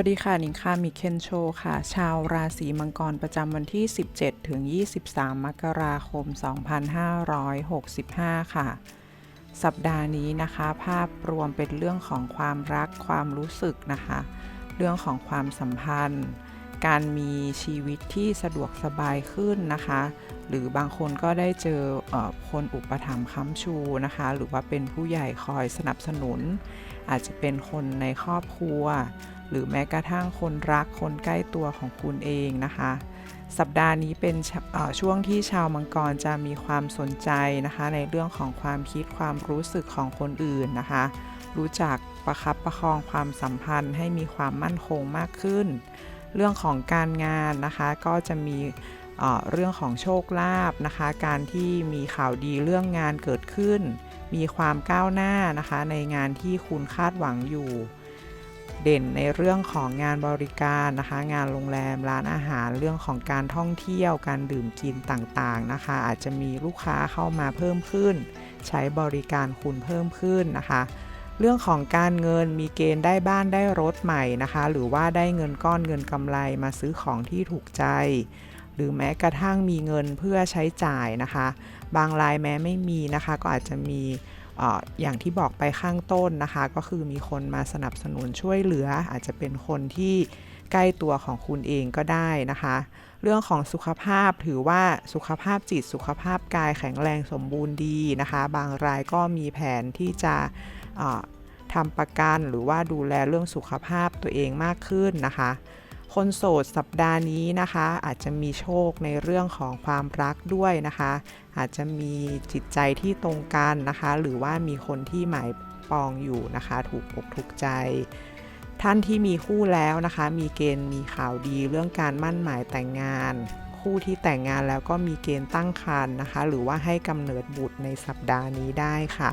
วัสดีค่ะ นิงค่ะมิเคนโชค่ะ ชาวราศีมังกรประจำวันที่ 17 ถึง 23 มกราคม 2565 ค่ะ สัปดาห์นี้นะคะ ภาพรวมเป็นเรื่องของความรักความรู้สึกนะคะ เรื่องของความสัมพันธ์ การมีชีวิตที่สะดวกสบายขึ้นนะคะ หรือบางคนก็ได้เจออคนอุปถัมภ์ค้ำชูนะคะ หรือว่าเป็นผู้ใหญ่คอยสนับสนุน อาจจะเป็นคนในครอบครัว หรือแม้กระทั่งคนรักคนใกล้ตัวของคุณเองนะคะ สัปดาห์นี้เป็นชเอ่อช่วงที่ชาวมังกรจะมีความสนใจนะคะ ในเรื่องของความคิดความรู้สึกของคนอื่นนะคะ รู้จักประคับประคองความสัมพันธ์ให้มีความมั่นคงมากขึ้น เรื่องของการงานนะคะก็จะมีเรื่องของโชคลาภนะคะ การที่มีข่าวดีเรื่องงานเกิดขึ้น มีความก้าวหน้านะคะในงานที่คุณคาดหวังอยู่ เด่นในเรื่องของงานบริการนะคะ งานโรงแรมร้านอาหารเรื่องของการท่องเที่ยวการดื่มกินต่างๆนะคะ อาจจะมีลูกค้าเข้ามาเพิ่มขึ้น ใช้บริการคุณเพิ่มขึ้นนะคะ เรื่องของการเงินมีเกณฑ์ได้บ้านได้รถใหม่นะคะ หรือว่าได้เงินก้อนเงินกำไรมาซื้อของที่ถูกใจ หรือแม้กระทั่งมีเงินเพื่อใช้จ่ายนะคะ บางรายแม้ไม่มีนะคะ ก็อาจจะมีอย่างที่บอกไปข้างต้นนะคะ ก็คือมีคนมาสนับสนุนช่วยเหลือ อาจจะเป็นคนที่ใกล้ตัวของคุณเองก็ได้นะคะ เรื่องของสุขภาพถือว่าสุขภาพจิตสุขภาพกายแข็งแรงสมบูรณ์ดีนะคะ บางรายก็มีแผนที่จะ ทำประกันหรือว่าดูแลเรื่องสุขภาพตัวเองมากขึ้นนะคะ คนโสดสัปดาห์นี้นะคะ อาจจะมีโชคในเรื่องของความรักด้วยนะคะ อาจจะมีจิตใจที่ตรงกันนะคะ หรือว่ามีคนที่หมายปองอยู่นะคะ ถูกอกถูกใจ ท่านที่มีคู่แล้วนะคะ มีเกณฑ์มีข่าวดีเรื่องการมั่นหมายแต่งงาน คู่ที่แต่งงานแล้วก็มีเกณฑ์ตั้งครรภ์นะคะ หรือว่าให้กำเนิดบุตรในสัปดาห์นี้ได้ค่ะ